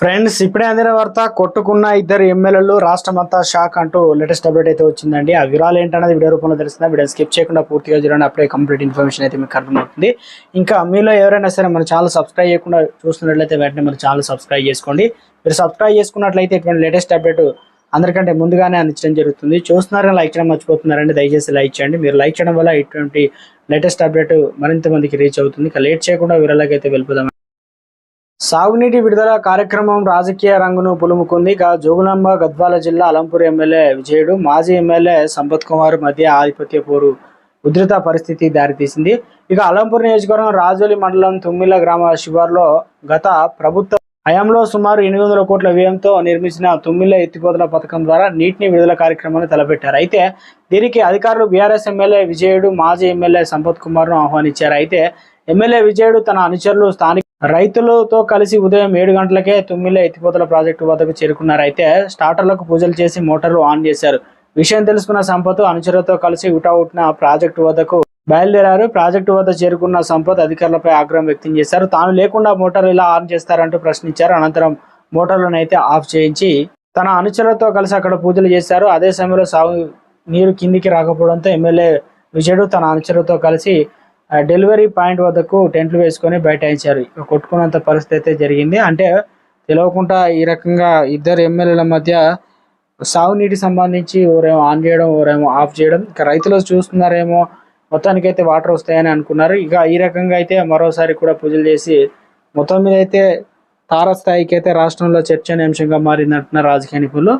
Friends ఇప్పుడే అందిన వార్త కొట్టుకున్న ఇద్దరు ఎమ్మెల్యేలు రాష్ట్రమంతా షాక్ అంటూ లేటెస్ట్ అప్డేట్ అయితే వచ్చిందండి. ఆ వివరాలు ఏంటనేది వీడియో రూపంలో తెలిసిందా వీడియో స్కిప్ చేయకుండా పూర్తిగా చూడండి. అప్పుడే కంప్లీట్ ఇన్ఫర్మేషన్ అయితే మీకు అర్థమవుతుంది. ఇంకా మీలో ఎవరైనా సరే మన ఛానల్ సబ్స్క్రైబ్ చేయకుండా చూస్తున్నట్లయితే వెంటనే మన ఛానల్ సబ్స్క్రైబ్ చేసుకోండి. మీరు సబ్స్క్రైబ్ చేసుకున్నట్లయితే ఇటువంటి లేటెస్ట్ అప్డేట్ అందరికంటే ముందుగానే అందించడం జరుగుతుంది. చూస్తున్నారని లైక్ చేయడం మర్చిపోతున్నారండి దయచేసి లైక్ చేయండి. మీరు లైక్ చేయడం వల్ల ఇటువంటి లేటెస్ట్ అప్డేట్ మరింత మందికి రీచ్ అవుతుంది. ఇక లేట్ చేయకుండా వివరాలకి అయితే వెళ్ళిపోదాం. సాగునీటి విడుదల కార్యక్రమం రాజకీయ రంగును పులుముకుంది. ఇక జోగులాంబ గద్వాల జిల్లా అలంపూర్ ఎమ్మెల్యే విజయుడు మాజీ ఎమ్మెల్యే సంపత్ కుమార్ మధ్య ఆధిపత్య పోరు ఉధృత పరిస్థితి దారితీసింది. ఇక అలంపూర్ నియోజకవర్గం రాజోలి మండలం తుమ్మిల గ్రామ శివార్లో గత ప్రభుత్వ హయాంలో సుమారు ఎనిమిది వందల కోట్ల వ్యయంతో నిర్మించిన తుమ్మిల ఎత్తిపోతల పథకం ద్వారా నీటిని విడుదల కార్యక్రమాన్ని తలపెట్టారు. అయితే దీనికి అధికారులు బీఆర్ఎస్ ఎమ్మెల్యే విజయుడు మాజీ ఎమ్మెల్యే సంపత్ కుమార్ను ఆహ్వానించారు. అయితే ఎమ్మెల్యే విజయుడు తన అనుచరులు స్థానిక రైతులతో కలిసి ఉదయం ఏడు గంటలకే తుమ్మిల ఎత్తిపోతల ప్రాజెక్టు వద్దకు చేరుకున్నారైతే స్టార్టర్లకు పూజలు చేసి మోటార్లు ఆన్ చేశారు. విషయం తెలుసుకున్న సంపత్ అనుచరులతో కలిసి ఉటావుట్న ప్రాజెక్టు వద్దకు బయలుదేరారు. ప్రాజెక్టు వద్ద చేరుకున్న సంపత్ అధికారులపై ఆగ్రహం వ్యక్తం చేశారు. తాను లేకుండా మోటార్లు ఇలా ఆన్ చేస్తారంటూ ప్రశ్నించారు. అనంతరం మోటార్లను అయితే ఆఫ్ చేయించి తన అనుచరులతో కలిసి అక్కడ పూజలు చేశారు. అదే సమయంలో సాగు నీరు కిందికి రాకపోవడంతో ఎమ్మెల్యే విజయుడు తన అనుచరులతో కలిసి డెలివరీ పాయింట్ వద్దకు టెంట్లు వేసుకొని బైఠాయించారు. కొట్టుకున్నంత పరిస్థితి అయితే జరిగింది. అంటే తెలియకుండా ఈ రకంగా ఇద్దరు ఎమ్మెల్యేల మధ్య సాగునీటి సంబంధించి ఓరేమో ఆన్ చేయడం ఓరేమో ఆఫ్ చేయడం ఇక రైతులు చూస్తున్నారేమో మొత్తానికి అయితే వాటర్ వస్తాయని అనుకున్నారు. ఇక ఈ రకంగా అయితే మరోసారి కూడా పూజలు చేసి మొత్తం మీద అయితే తారస్థాయికి అయితే రాష్ట్రంలో చర్చనీయాంశంగా మారిందంటున్నారు రాజకీయ నిపుణులు.